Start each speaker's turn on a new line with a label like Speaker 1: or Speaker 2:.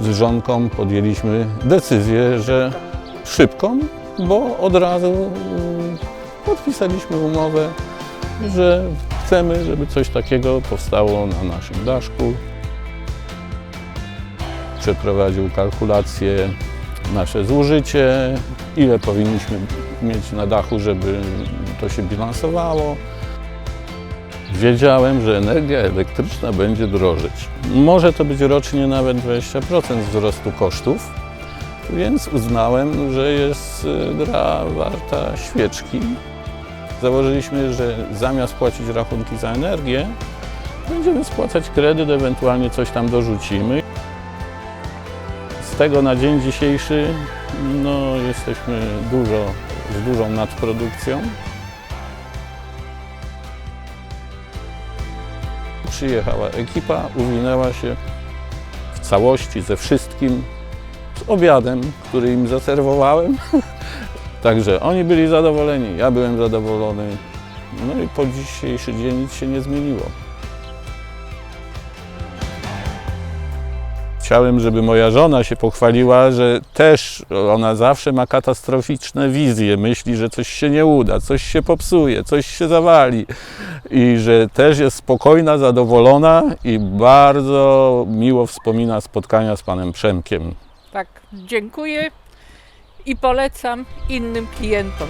Speaker 1: z żonką podjęliśmy decyzję, że szybką, bo od razu mm, podpisaliśmy umowę, że chcemy, żeby coś takiego powstało na naszym daszku. Przeprowadził kalkulację nasze zużycie, ile powinniśmy mieć na dachu, żeby to się bilansowało. Wiedziałem, że energia elektryczna będzie drożeć. Może to być rocznie nawet 20% wzrostu kosztów, więc uznałem, że jest y, gra warta świeczki. Założyliśmy, że zamiast płacić rachunki za energię, będziemy spłacać kredyt, ewentualnie coś tam dorzucimy. Z tego na dzień dzisiejszy no, jesteśmy dużo, z dużą nadprodukcją. Przyjechała ekipa, uwinęła się w całości ze wszystkim, z obiadem, który im zaserwowałem. Także oni byli zadowoleni, ja byłem zadowolony. No i po dzisiejszy dzień nic się nie zmieniło. Chciałem, żeby moja żona się pochwaliła, że też ona zawsze ma katastroficzne wizje, myśli, że coś się nie uda, coś się popsuje, coś się zawali i że też jest spokojna, zadowolona i bardzo miło wspomina spotkania z panem Przemkiem.
Speaker 2: Tak, dziękuję i polecam innym klientom.